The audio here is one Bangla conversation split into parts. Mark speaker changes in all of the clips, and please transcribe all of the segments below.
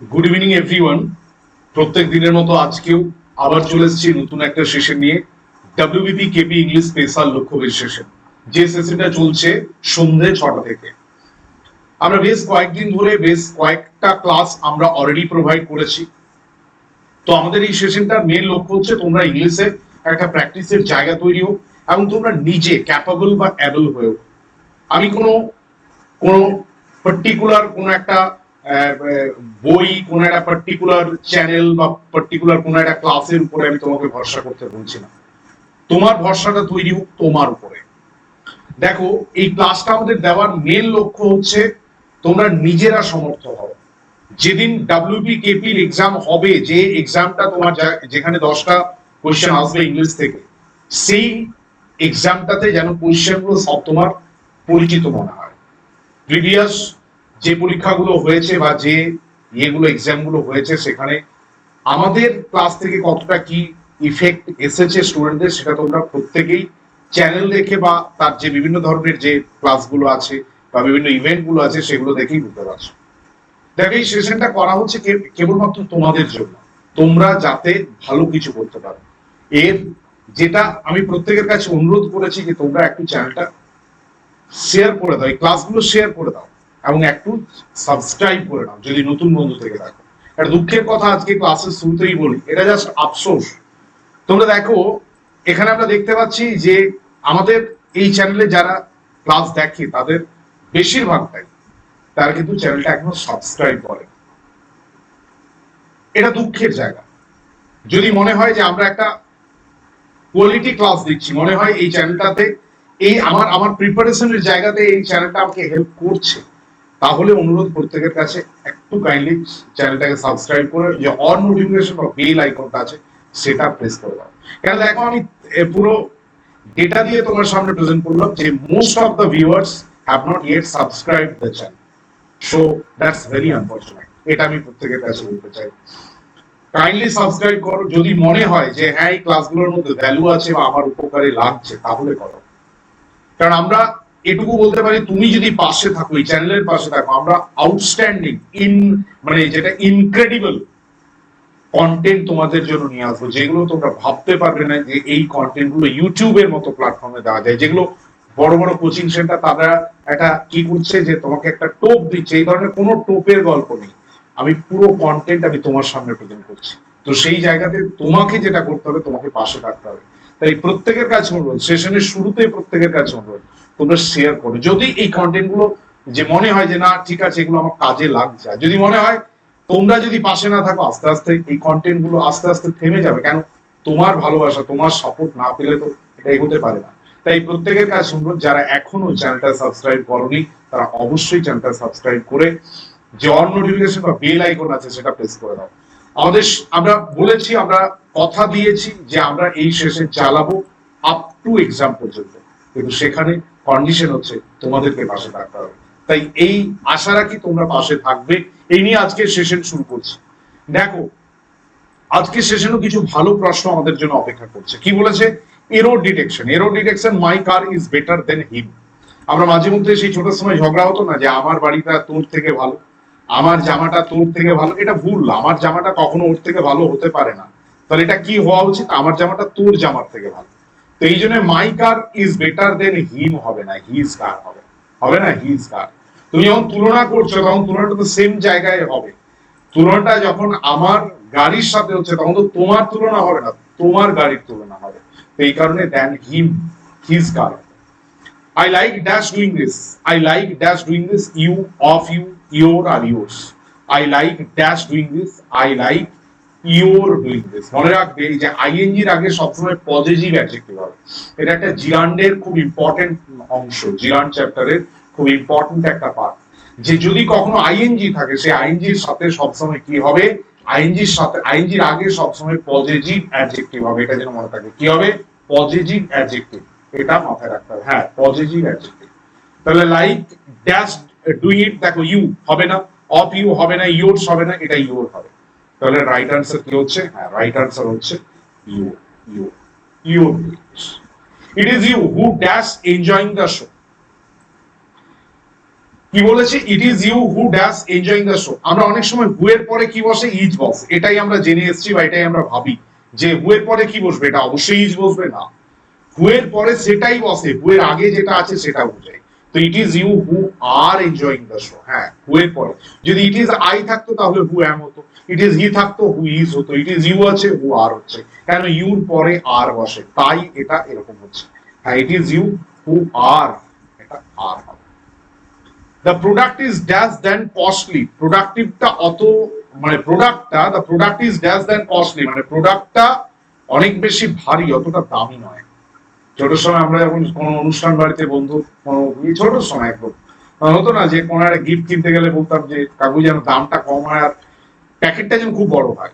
Speaker 1: গুড ইভিনিং এভরিওয়ান প্রত্যেক দিনের মতো আজকেও আবার চলে এসেছি নতুন একটা সেশন নিয়ে। ডাব্লিউবিপি কেপি ইংলিশ স্পেশাল লক্ষ্য সেশন যে সেশনটা চলছে সন্ধ্যে ছটা থেকে। আমরা বেশ কয়েকদিন ধরে বেশ কয়েকটা ক্লাস আমরা অলরেডি প্রোভাইড করেছি। তো আমাদের এই সেশনটার মেন লক্ষ্য হচ্ছে তোমরা ইংলিশে একটা প্র্যাকটিসের জায়গা তৈরি হোক এবং তোমরা নিজে ক্যাপাবল বা অ্যাবল হয়েও। আমি কোনো কোনো পার্টিকুলার কোনো একটা বই কোনো একটা পার্টিকুলার চ্যানেল বা পার্টিকুলার কোনো একটা ক্লাসের উপরে আমি তোমাকে ভরসা করতে বলছি না। তোমার ভরসাটা তৈরি হোক তোমার উপরে। দেখো, এই ক্লাসটা আমাদের দেওয়ার মেন লক্ষ্য হচ্ছে তোমরা নিজেরা সমর্থ হও। যেদিন ডাব্লিউপি কেপির এক্সাম হবে, যে এক্সামটা তোমার যেখানে দশটা কোয়েশ্চেন আসবে ইংলিশ থেকে, সেই এক্সামটাতে যেন কোয়েশ্চেনগুলো সব তোমার পরিচিত মনে হয়। প্রিভিয়াস যে পরীক্ষাগুলো হয়েছে বা যে ইয়েগুলো এক্সামগুলো হয়েছে সেখানে আমাদের ক্লাস থেকে কতটা কি ইফেক্ট এসেছে স্টুডেন্টদের সেটা তোমরা প্রত্যেকেই চ্যানেল দেখে বা তার যে বিভিন্ন ধরনের যে ক্লাসগুলো আছে বা বিভিন্ন ইভেন্টগুলো আছে সেগুলো দেখেই বুঝতে পারছ। দেখো, এই সেশনটা করা হচ্ছে কেবলমাত্র তোমাদের জন্য। তোমরা যাতে ভালো কিছু করতে পারো। এর যেটা আমি প্রত্যেকের কাছে অনুরোধ করেছি যে তোমরা একটু চ্যানেলটা শেয়ার করে দাও, এই ক্লাসগুলো শেয়ার করে দাও। এবং একটু সাবস্ক্রাইব করে নাও, যদি নতুন বন্ধু থেকে থাকো। একটা দুঃখের কথা আজকে ক্লাসের শুরুতেই বলি, এটা জাস্ট আফসোস। তোমরা দেখো, এখানে আমরা দেখতে পাচ্ছি যে আমাদের এই চ্যানেলে যারা ক্লাস দেখে, তাদের বেশিরভাগটাই তারা কিন্তু চ্যানেলটা এখনও সাবস্ক্রাইব করে। এটা দুঃখের জায়গা। যদি মনে হয় যে আমরা একটা কোয়ালিটি ক্লাস দিচ্ছি, মনে হয় এই চ্যানেলটাতে এই আমার আমার প্রিপারেশনের জায়গাতে এই চ্যানেলটা আমাকে হেল্প করছে তাহলে অনুরোধ প্রত্যেকের কাছে একটু কাইন্ডলি চ্যানেলটাকে সাবস্ক্রাইব করে যে অন নোটিফিকেশন বা বেল আইকনটা আছে, সেটা প্রেস করে দাও। কেন দেখো আমি পুরো ডেটা দিয়ে তোমার সামনে প্রেজেন্ট করলাম যে most of the viewers have not yet subscribe the channel so that's very unfortunate এটা আমি প্রত্যেকের কাছে বলতে চাই। কাইন্ডলি সাবস্ক্রাইব করো। যদি মনে হয় যে হ্যাঁ এই ক্লাসগুলোর মধ্যে ভ্যালু আছে বা আমার উপকারে লাগছে, তাহলে করো। কারণ আমরা এটুকু বলতে পারি, তুমি যদি পাশে থাকো, এই চ্যানেলের পাশে থাকো, আমরা আউটস্ট্যান্ডিং ইন মানে যেটা ইনক্রেডিবল কন্টেন্ট তোমাদের জন্য নিয়ে আসব, যেগুলো তোমরা ভাবতে পারবে না যে এই কন্টেন্টগুলো ইউটিউবের মতো প্ল্যাটফর্মে দেওয়া যায়। যেগুলো বড় বড় কোচিং সেন্টার তারা একটা কি করছে যে তোমাকে একটা টোপ দিচ্ছে, এই ধরনের কোনো টোপের গল্প নেই। আমি পুরো কন্টেন্ট আমি তোমার সামনে প্রেজেন্ট করছি। তো সেই জায়গাতে তোমাকে যেটা করতে হবে, তোমাকে পাশে থাকতে হবে। তাই প্রত্যেকের কাছে অনুরোধ সেশনের শুরুতে প্রত্যেকের কাছে অনুরোধ তোমরা শেয়ার করো। যদি এই কন্টেন্টগুলো যে মনে হয় যে না, ঠিক আছে, এগুলো আমার কাজে লাগছে। যদি মনে হয় তোমরা যদি পাশে না থাকো, আস্তে আস্তে এই কন্টেন্টগুলো আস্তে আস্তে থেমে যাবে। কেন? তোমার ভালোবাসা, তোমার সাপোর্ট না পেলে তো এটা এগোতে পারে না। তাই প্রত্যেকের কাছে অনুরোধ যারা এখনও চ্যানেলটা সাবস্ক্রাইব করনি, তারা অবশ্যই চ্যানেলটা সাবস্ক্রাইব করে যে অন নোটিফিকেশন বা বেল আইকন আছে, সেটা প্রেস করে দাও। আমাদের আমরা বলেছি, আমরা কথা দিয়েছি যে আমরা এই শেষে চালাবো আপ টু এক্সাম পর্যন্ত। কিন্তু সেখানে কন্ডিশন হচ্ছে তোমাদেরকে পাশে থাকতে হবে। তাই এই আশা রাখি তোমরা পাশে থাকবে। এই নিয়ে আজকে সেশন শুরু করছি। দেখো আজকে সেশনও কিছু ভালো প্রশ্ন আমাদের জন্য অপেক্ষা করছে। কি বলেছে? Error detection error detection my car is better than him আমরা মাঝে মধ্যে সেই ছোট সময় ঝগড়া হতো না যে, আমার বাড়িটা তোর থেকে ভালো, আমার জামাটা তোর থেকে ভালো। এটা ভুল। আমার জামাটা কখনো ওর থেকে ভালো হতে পারে না। তাহলে এটা কি হওয়া উচিত? আমার জামাটা তোর জামার থেকে ভালো। তো এই জন্য মাই কার ইজ বেটার দেন হিম হবে না হিজ কার হবে। হবে না হিজ কার তুমি যখন তুলনা করছ, তখন তুলনাটা তো সেম জায়গায় হবে। তুলনাটা যখন আমার গাড়ির সাথে হচ্ছে, তখন তো তোমার তুলনা হবে না, তোমার গাড়ির তুলনা হবে। তো এই কারণে than him his car I like dash doing this I like dash doing this you of you your আর yours. I like dash doing this I like your doing this. মনে রাখবে, এই যে আইএনজি এর আগে সবসময় পজিটিভ অ্যাডজেক্টিভ হবে। এটা একটা জিরান্ডের খুব ইম্পর্টেন্ট অংশ জিরান্ড চ্যাপ্টারের খুব ইম্পর্টেন্ট একটা পার্ট যে যদি কখনো আইএনজি থাকে সে আইএনজির সাথে সবসময় কি হবে? আইএনজির সাথে আইএনজির আগে সবসময় পজিটিভ অ্যাডজেক্টিভ হবে। এটা যেন মনে থাকে। কি হবে? পজিটিভ অ্যাডজেক্টিভ এটা মাথায় রাখতে হবে। হ্যাঁ পজিটিভ অ্যাডজেক্টিভ তাহলে লাইক ড্যাশ ডুইং ইট দেখো ইউ হবে না অফ ইউ হবে না ইয়োরস হবে না, এটা ইয়োর হবে। তাহলে রাইট আনসার কি হচ্ছে? হ্যাঁ রাইট আনসার হচ্ছে you you your it is you who dash enjoying the show কি বলেছে? It is you who dash enjoying the show আমরা অনেক সময় হু এর পরে কি বসে? ইজ বস। এটাই আমরা জেনে এসেছি বা এটাই আমরা ভাবি। যে হু এর পরে কি বসবে? এটা অবশ্যই ইজ বসবে না। হু এর পরে সেটাই বসে হু এর আগে যেটা আছে সেটা বোঝায়। It is you who are enjoying the show হ্যাঁ হু এর পরে? যদি ইট ইজ আই থাকতো, তাহলে হু অ্যাম হতো। ইট ইজ হি থাকতো হু ইজ হতো। ইট ইজ ইউ আছে হু আর হচ্ছে। কেন ইউর পরে আর বসে? তাই এটা এরকম হচ্ছে। হ্যাঁ ইট ইজ ইউ হু আর এটা আর the product is dash than costly প্রোডাক্টিভটা অত মানে প্রোডাক্টটা the product is dash than costly মানে প্রোডাক্টটা অনেক বেশি ভারী, অতটা দামি নয়। ছোট সময় আমরা যখন কোনো অনুষ্ঠান বাড়িতে বন্ধু, কোনো ছোট সময় একদম হতো না যে কোনো একটা গিফট কিনতে গেলে বলতাম যে, কাকু যেন দামটা কম হয় আর প্যাকেটটা যেন খুব বড় হয়।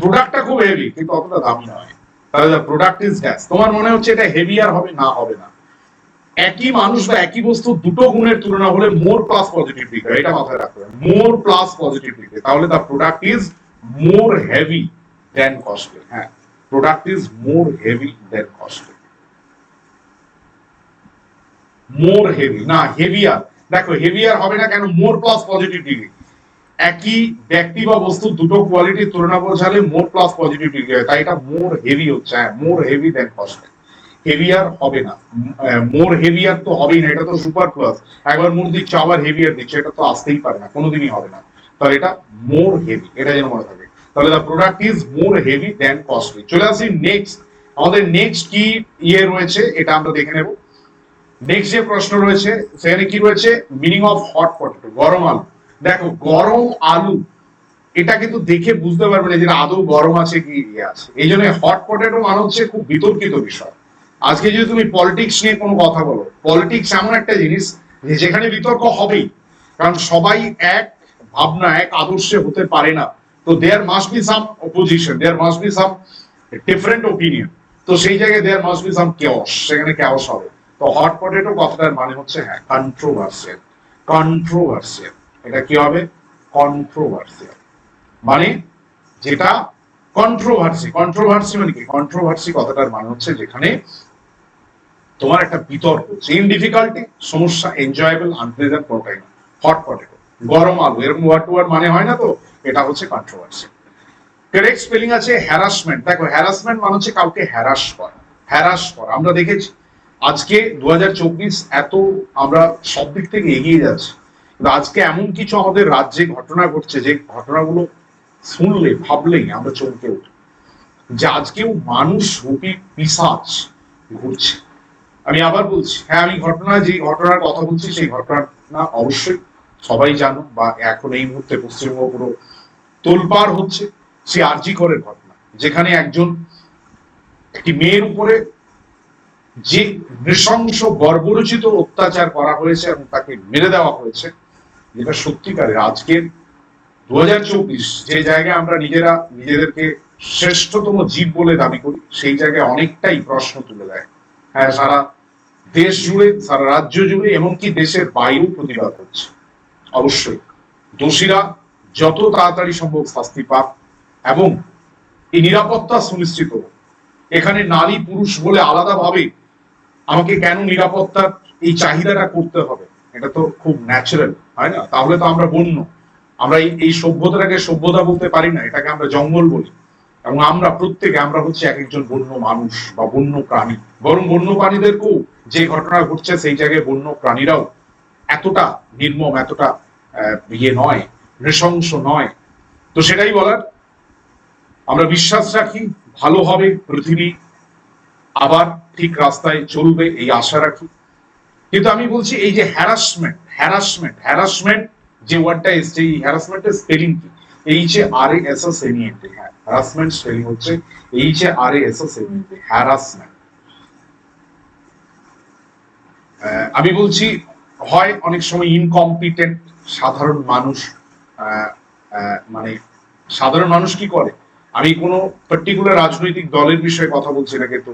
Speaker 1: প্রোডাক্টটা খুব হেভি কিন্তু অতটা দামি নয়। তাহলে প্রোডাক্ট ইজ ড্যাশ তোমার মনে হচ্ছে এটা হেভি আর হবে? না হবে না। একই মানুষ বা একই বস্তু দুটো গুণের তুলনা হলে মোর প্লাস পজিটিভ দিকে এটা মাথায় রাখতে হবে। মোর প্লাস পজিটিভ দিকে। তাহলে the product is more heavy than costly হ্যাঁ product is more heavy than costly more heavy না হেভিয়ার দেখো হেভিয়ার হবে না কেন? মোর প্লাস পজিটিভ ডিগ্রি একই ব্যক্তি বা বস্তু দুটো কোয়ালিটির তুলনা বোঝালে মোর প্লাস পজিটিভ ডিগ্রি হয়। তাই এটা মোর হেভি হচ্ছে। হ্যাঁ more heavy than costly heavier হবে না। মোর হেভিয়ার তো হবেই না। এটা তো সুপার প্লাস একবার মোর দিচ্ছে আবার হেভিয়ার দিচ্ছে, এটা তো আসতেই পারে না। কোনোদিনই হবে না। তাহলে এটা মোর হেভি এটা যেন মনে থাকে। তাহলে the product is more heavy than costly চলে আসি নেক্সট আমাদের নেক্সট কি ইয়ে রয়েছে, এটা আমরা দেখে নেব। নেক্সট যে প্রশ্ন রয়েছে, সেখানে কি রয়েছে? মিনিং অফ হট পটেটো গরম আলু। দেখো, গরম আলু, এটা কিন্তু দেখে বুঝতে পারবে না যে আদৌ গরম আছে কি ইয়ে আছে। এই জন্য হট পটেটো মানে হচ্ছে খুব বিতর্কিত বিষয়। আজকে যদি তুমি পলিটিক্স নিয়ে কোনো কথা বলো পলিটিক্স এমন একটা জিনিস যে যেখানে বিতর্ক হবেই। কারণ সবাই এক, ভাবনা এক, আদর্শে হতে পারে না। তো there must be some opposition there must be some different opinion তো সেই জায়গায় there must be some chaos সেখানে কেওস হবে। তো হট পটেটো কথাটার মানে হচ্ছে হ্যাঁ কন্ট্রোভার্সিয়াল কন্ট্রোভার্সিয়াল এটা কি হবে? কন্ট্রোভার্সিয়াল মানে যেটা কন্ট্রোভার্সি কন্ট্রোভার্সি মানে কি? কন্ট্রোভার্সি কথাটার মানে হচ্ছে যেখানে তোমার একটা বিতর্ক চেইন ডিফিকাল্টি সমস্যা এনজয়েবল আনপ্লেজেন্ট কোনটাই হট পটেটো গরম আলু। এরকম ওয়ার্ড টু ওয়ার্ড মানে হয় না তো? এটা হচ্ছে কন্ট্রোভার্সি কারেক্ট স্পেলিং আছে হ্যারাসমেন্ট দেখো হ্যারাসমেন্ট মানে হচ্ছে কাউকে হ্যারাস করা। হ্যারাস করা। আমরা দেখেছি আজকে দু হাজার চব্বিশ এত আমরা সব দিক থেকে এগিয়ে যাচ্ছি। কিন্তু আজকে এমন কিছু আমাদের রাজ্যে ঘটনা ঘটছে যে ঘটনাগুলো শুনলে ভাবলেই আমরা চমকে উঠি। যে আজকেও মানুষ রূপী পিসাচ ঘুরছে। আমি আবার বলছি হ্যাঁ আমি ঘটনা যে ঘটনার কথা বলছি, সেই ঘটনা অবশ্যই সবাই জানো বা এখন এই মুহূর্তে পশ্চিমবঙ্গ পুরো তোলপাড় হচ্ছে, সে আরজি করের ঘটনা। যেখানে একজন একটি মেয়ের উপরে যে নৃশংস, গর্বরচিত অত্যাচার করা হয়েছে এবং তাকে মেরে দেওয়া হয়েছে, যেটা সত্যিকারের। আজকের দু হাজার চব্বিশ, যে জায়গায় আমরা নিজেরা, নিজেদেরকে শ্রেষ্ঠতম জীব বলে দাবি করি, সেই জায়গায় অনেকটাই প্রশ্ন তুলে দেয়। হ্যাঁ সারা দেশ জুড়ে, সারা রাজ্য জুড়ে, এমনকি দেশের বাইরেও প্রতিবাদ হচ্ছে। অবশ্যই, দোষীরা যত তাড়াতাড়ি সম্ভব শাস্তি পাক এবং এই নিরাপত্তা সুনিশ্চিত এখানে নারী পুরুষ বলে আলাদাভাবে আমাকে কেন নিরাপত্তার এই চাহিদাটা করতে হবে? এটা তো খুব ন্যাচারাল হয় না? তাহলে তো আমরা বন্য। আমরা এই সভ্যতাটাকে সভ্যতা বলতে পারি না, এটাকে আমরা জঙ্গল বলি। এবং আমরা প্রত্যেকে, আমরা হচ্ছে এক একজন বন্য মানুষ বা বন্য প্রাণী। বরং বন্য প্রাণীদেরকেও যে ঘটনা ঘটছে সেই জায়গায় বন্য প্রাণীরাও এতটা নির্মম, এতটা ইয়ে নয়, নৃশংস নয়। তো সেটাই বলার। আমরা বিশ্বাস রাখি, ভালো হবে পৃথিবী আবার ঠিক রাস্তায় চলবে, এই আশা রাখি। কিন্তু আমি বলছি, এই যে হ্যারাসমেন্ট হ্যারাসমেন্ট হ্যারাসমেন্ট যে ওয়ার্ডটা এসছে, এই হ্যারাসমেন্টের স্পেলিং কি? H A R S S N হ্যাঁ হ্যারাসমেন্ট স্পেলিং হচ্ছে H A R S S M harassment আমি বলছি, হয় অনেক সময় ইনকম্পিটেন্ট সাধারণ মানুষ মানে সাধারণ মানুষ কি করে? আমি কোনো পার্টিকুলার রাজনৈতিক দলের বিষয়ে কথা বলছি না কিন্তু।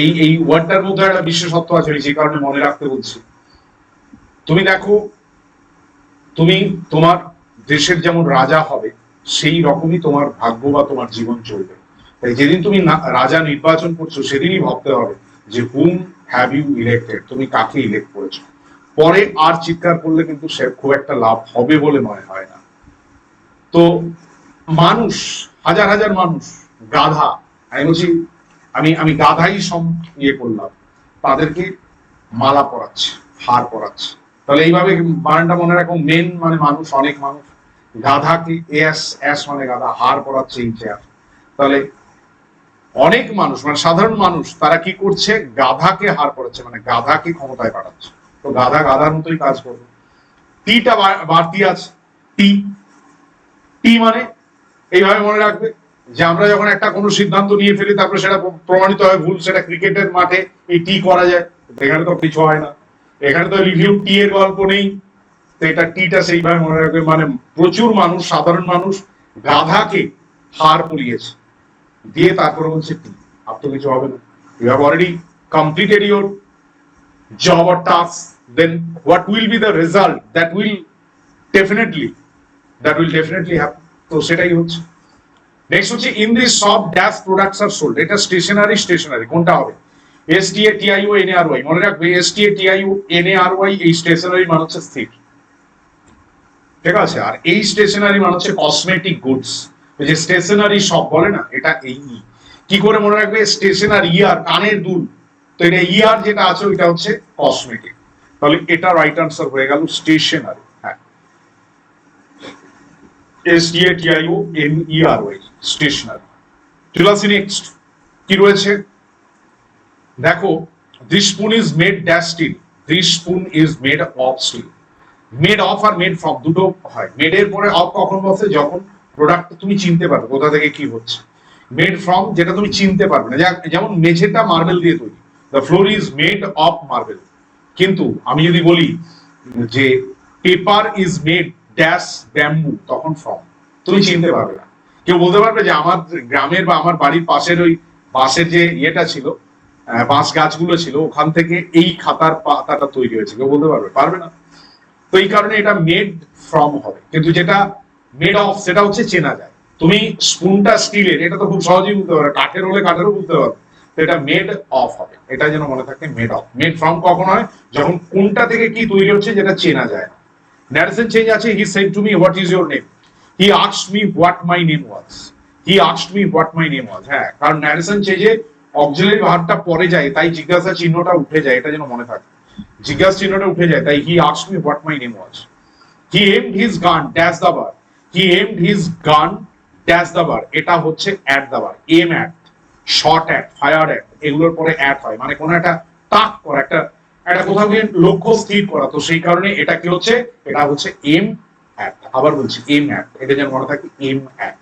Speaker 1: এই এই ওয়ার্ডটার মধ্যে একটা বিশেষত্ব আছে যে কারণে মনে রাখতে বলছি। তুমি দেখো, তুমি তোমার দেশের যেমন রাজা হবে, সেই রকমই তোমার ভাগ্য বা তোমার জীবন চলবে। তাই যেদিন তুমি রাজা নির্বাচন করছ, সেদিনই ভাবতে হবে যে হুম হ্যাভ ইউ ইলেক্টেড তুমি কাকে ইলেক্ট করেছ? পরে আর চিৎকার করলে কিন্তু সে খুব একটা লাভ হবে বলে মনে হয় না। তো মানুষ, হাজার হাজার মানুষ, গাধা, আমি বলছি আমি আমি গাধাই সম ইয়ে করলাম। তাদেরকে মালা পরাচ্ছে, হার পরাচ্ছে। তাহলে এইভাবে বানানটা মনে রাখো মেন মানে মানুষ, অনেক মানুষ। গাধাকে এস এস মানে গাধা, হার পরাচ্ছে এই চেয়ার তাহলে অনেক মানুষ মানে সাধারণ মানুষ, তারা কি করছে? গাধাকে হার পড়াচ্ছে মানে গাধাকে ক্ষমতায় পাঠাচ্ছে। তো গাধা গাধার মতোই কাজ করবে। টিটা বাড়তি আছে। টি টি মানে এইভাবে মনে রাখবে। যে আমরা যখন একটা কোনো সিদ্ধান্ত নিয়ে ফেলি, তারপরে সেটা প্র- প্রমাণিত হয় ভুল, সেটা ক্রিকেটের মাঠে এই টি করা যায়। এখানে তো কিছু হয় না। এখানে তো রিভিউ টি এর গল্প নেই। তো এটা টিটা সেইভাবে মনে রাখবে। মানে প্রচুর মানুষ, সাধারণ মানুষ গাধাকে হার পরিয়েছে দিয়ে তারপরে বলছে টি। আর তো কিছু হবে না। You have already completed your job or task, then what will be the result that will definitely, that will definitely happen? তো সেটাই হচ্ছে। নেক্সট হচ্ছে ইন দিস সব ড্যাশ প্রোডাক্টস আর সোল্ড এটা স্টেশনারি স্টেশনারি কোনটা হবে? S T A T I O N R Y মনে রাখবে? S T A N R Y এই স্টেশনারি মানে হচ্ছে স্থির। ঠিক আছে? আর এই স্টেশনারি মানে হচ্ছে কসমেটিক গুডস যে স্টেশনারি সব বলে না, এটা এই কি করে মনে রাখবে? স্টেশনারি ইয়ার কানের দুল। তো এটা ইয়ার যেটা আছে, ওইটা হচ্ছে কসমেটিক তাহলে এটা রাইট আনসার হয়ে গেল স্টেশনারি হ্যাঁ। S A T O N E R Y stationery. চলে নেক্সট কি রয়েছে? দেখো this spoon is made dash steel this spoon is made of steel made of R made from দুটো হয়। মেড এর পরে অফ কখন বসে যখন প্রোডাক্ট তুমি চিনতে পারবে কোথা থেকে কি হচ্ছে। মেড ফ্রম যেটা তুমি চিনতে পারবে না। যেমন মেঝেটা মার্বেল দিয়ে তৈরি। The floor is made of marble কিন্তু আমি যদি বলি যে paper is made dash bamboo তখন ফ্রম তুমি চিনতে পারবে না। কেউ বলতে পারবে যে আমার গ্রামের বা আমার বাড়ির পাশের ওই বাঁশের যে ইয়েটা ছিল বাঁশ গাছগুলো ছিল, ওখান থেকে এই খাতার পাতাটা তৈরি হয়েছে। কেউ বলতে পারবে? পারবে না? তো এই কারণে এটা মেড ফ্রম হবে। কিন্তু যেটা মেড অফ সেটা হচ্ছে চেনা যায়। তুমি স্পুনটা স্টিলের, এটা তো খুব সহজেই বুঝতে পারবে। কাঠের হলে কাঠেরও বুঝতে পারবে। তো এটা মেড অফ হবে। এটা যেন মনে থাকে মেড অফ মেড ফ্রম কখন হয়? যখন কোনটা থেকে কি তৈরি হচ্ছে যেটা চেনা যায় না। ন্যারেশন চেঞ্জ আছে he said to me what is your name he asked me what my name was he asked me what my name was হ্যাঁ। কারণ ন্যারেশন চেঞ্জে অক্সিলারি ভার্বটা পরে যায়, তাই জিজ্ঞাসা চিহ্নটা উঠে যায়, এটা যেন মনে থাকে। জিজ্ঞাসা চিহ্নটা উঠে যায়, তাই he asked me what my name was he aimed his gun dash the bar he aimed his gun dash the bar এটা হচ্ছে at the bar aim at shoot at fire at এগুলোর পরে অ্যাট হয়। মানে কোনো একটা তাক করা, একটা একটা কোথাও গিয়ে লক্ষ্য স্থির করা। তো সেই কারণে এটা কি হচ্ছে, এটা হচ্ছে এম অ্যাট আবার বলছি এম অ্যাট এটা যেন মনে থাকে এম অ্যাট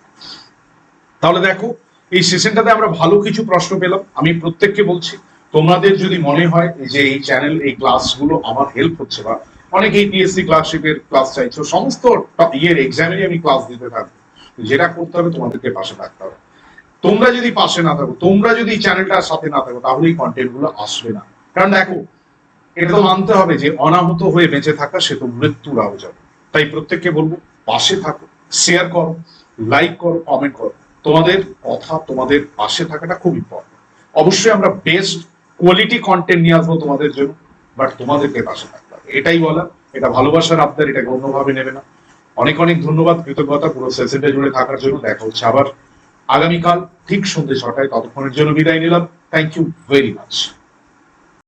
Speaker 1: তাহলে দেখো, এই সেশনটাতে আমরা ভালো কিছু প্রশ্ন পেলাম। আমি প্রত্যেককে বলছি, তোমাদের যদি মনে হয় যে এই চ্যানেল এই ক্লাসগুলো আমার হেল্প হচ্ছে বা অনেকেই পিএসসি ক্লাসশিপের ক্লাস চাইছো, সমস্ত ইয়ের এক্সামেরই আমি ক্লাস দিতে থাকব। যেটা করতে হবে, তোমাদেরকে পাশে থাকতে হবে। তোমরা যদি পাশে না থাকো, তোমরা যদি এই চ্যানেলটার সাথে না থাকো, তাহলে এই কন্টেন্টগুলো আসবে না। কারণ দেখো, এটা তো মানতে হবে যে অনাহত হয়ে বেঁচে থাকা, সে তো মৃত্যুর আওজাব তাই প্রত্যেককে বলব, পাশে থাকো শেয়ার করো লাইক করো কমেন্ট করো। তোমাদের কথা তোমাদের পাশে থাকাটা খুব ইম্পর্টেন্ট অবশ্যই আমরা বেস্ট কোয়ালিটি কন্টেন্ট নিয়ে আসব তোমাদের জন্য বাট তোমাদেরকে পাশে থাকতে হবে। এটাই বলা এটা ভালোবাসার আবদার, এটাকে অন্যভাবে নেবে না। অনেক অনেক ধন্যবাদ, কৃতজ্ঞতা, পুরো সেশনটা জুড়ে থাকার জন্য। দেখা হচ্ছে আবার আগামীকাল, ঠিক সন্ধ্যে ছটায়। ততক্ষণের জন্য বিদায় নিলাম। Thank you very much